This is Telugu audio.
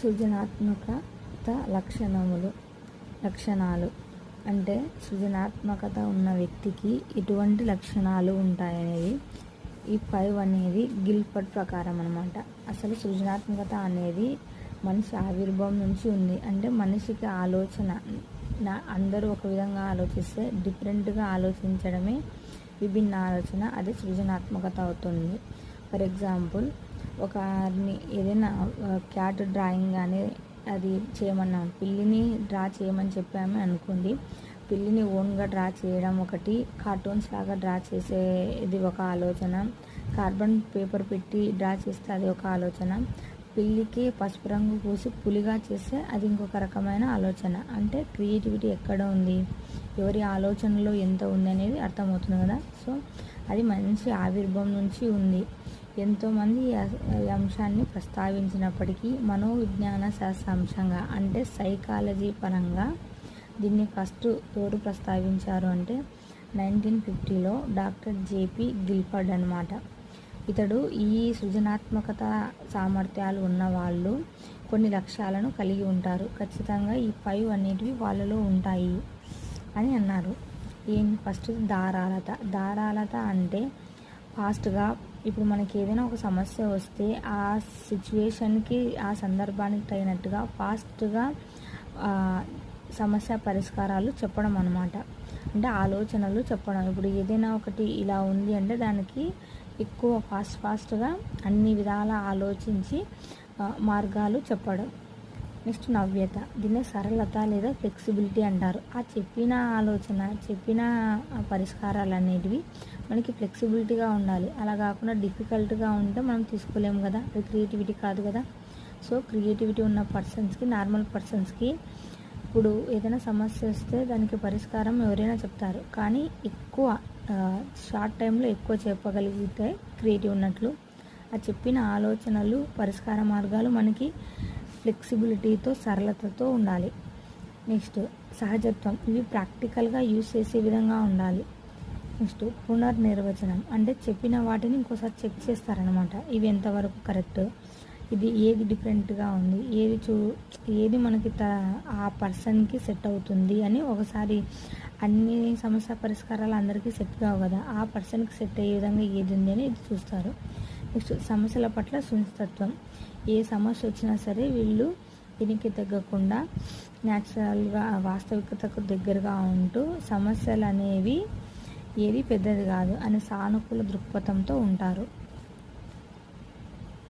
సృజనాత్మకత లక్షణములు లక్షణాలు. అంటే సృజనాత్మకత ఉన్న వ్యక్తికి ఎటువంటి లక్షణాలు ఉంటాయనేది ఈ ఫైవ్ అనేది గిల్పట్ ప్రకారం అనమాట అసలు సృజనాత్మకత అనేది మనిషి ఆవిర్భావం నుంచి ఉంది. అంటే మనిషికి ఆలోచన నా అందరూ ఒక విధంగా ఆలోచిస్తే డిఫరెంట్గా ఆలోచించడమే విభిన్న ఆలోచన అది సృజనాత్మకత అవుతుంది. ఫర్ ఎగ్జాంపుల్ ఒక ఏదైనా క్యాట్ డ్రాయింగ్ కానీ అది చేయమన్నా పిల్లిని డ్రా చేయమని చెప్పామని అనుకోండి. పిల్లిని ఓన్గా డ్రా చేయడం ఒకటి కార్టూన్స్ లాగా డ్రా చేసే ఇది ఒక ఆలోచన. కార్బన్ పేపర్ పెట్టి డ్రా చేస్తే అది ఒక ఆలోచన. పిల్లికి పసుపు రంగు పూసి పులిగా చేస్తే అది ఇంకొక రకమైన ఆలోచన. అంటే క్రియేటివిటీ ఎక్కడ ఉంది? ఎవరి ఆలోచనలో ఎంత ఉంది అనేది అర్థమవుతుంది కదా? సో అది మంచి ఆవిర్భావం నుంచి ఉంది. ఎంతోమంది ఈ అంశాన్ని ప్రస్తావించినప్పటికీ మనోవిజ్ఞాన శాస్త్ర అంశంగా అంటే సైకాలజీ పరంగా దీన్ని ఫస్ట్ ఎవరు ప్రస్తావించారు అంటే నైన్టీన్ ఫిఫ్టీలో డాక్టర్ జేపీ గిల్ఫర్డ్ అనమాట ఇతడు ఈ సృజనాత్మకత సామర్థ్యాలు ఉన్న వాళ్ళు కొన్ని లక్ష్యాలను కలిగి ఉంటారు. ఖచ్చితంగా ఈ ఫైవ్ అనేటివి వాళ్ళలో ఉంటాయి అని అన్నారు. ఏం? ఫస్ట్ ధారాళత ధారాళత అంటే ఫాస్ట్గా ఇప్పుడు మనకి ఏదైనా ఒక సమస్య వస్తే ఆ సిచ్యువేషన్కి ఆ సందర్భానికి తగినట్టుగా ఫాస్ట్గా సమస్య పరిష్కారాలు చెప్పడం అనమాట అంటే ఆలోచనలు చెప్పడం. ఇప్పుడు ఏదైనా ఒకటి ఇలా ఉంది అంటే దానికి ఎక్కువ ఫాస్ట్ ఫాస్ట్గా అన్ని విధాల ఆలోచించి మార్గాలు చెప్పడం. నెక్స్ట్ నవ్యత. దీన్ని సరళత లేదా ఫ్లెక్సిబిలిటీ అంటారు. ఆ చెప్పిన ఆలోచన చెప్పిన పరిష్కారాలు అనేటివి మనకి ఫ్లెక్సిబిలిటీగా ఉండాలి. అలా కాకుండా డిఫికల్ట్గా ఉంటే మనం తీసుకోలేము కదా. అది క్రియేటివిటీ కాదు కదా. సో క్రియేటివిటీ ఉన్న పర్సన్స్కి నార్మల్ పర్సన్స్కి ఇప్పుడు ఏదైనా సమస్య వస్తే దానికి పరిష్కారం ఎవరైనా చెప్తారు. కానీ ఎక్కువ షార్ట్ టైంలో ఎక్కువ చెప్పగలిగితే క్రియేటివ్ ఉన్నట్లు. ఆ చెప్పిన ఆలోచనలు పరిష్కార మార్గాలు మనకి ఫ్లెక్సిబిలిటీతో సరళతతో ఉండాలి. నెక్స్ట్ సహజత్వం. ఇవి ప్రాక్టికల్గా యూస్ చేసే విధంగా ఉండాలి. నెక్స్ట్ పునర్నిర్వచనం. అంటే చెప్పిన వాటిని ఇంకోసారి చెక్ చేస్తారనమాట ఇవి ఎంతవరకు కరెక్ట్? ఇది ఏది డిఫరెంట్గా ఉంది? ఏది చూ ఏది మనకి త ఆ పర్సన్కి సెట్ అవుతుంది అని ఒకసారి అన్ని సమస్య పరిష్కారాలు అందరికీ సెట్ కావు కదా. ఆ పర్సన్కి సెట్ అయ్యే విధంగా ఏది ఉంది అని ఇది చూస్తారు. నెక్స్ట్ సమస్యల పట్ల సున్నితత్వం. ఏ సమస్య వచ్చినా సరే వీళ్ళు దీనికి తగ్గకుండా న్యాచురల్గా వాస్తవికతకు దగ్గరగా ఉంటూ సమస్యలు అనేవి ఏది పెద్దది కాదు అనే సానుకూల దృక్పథంతో ఉంటారు.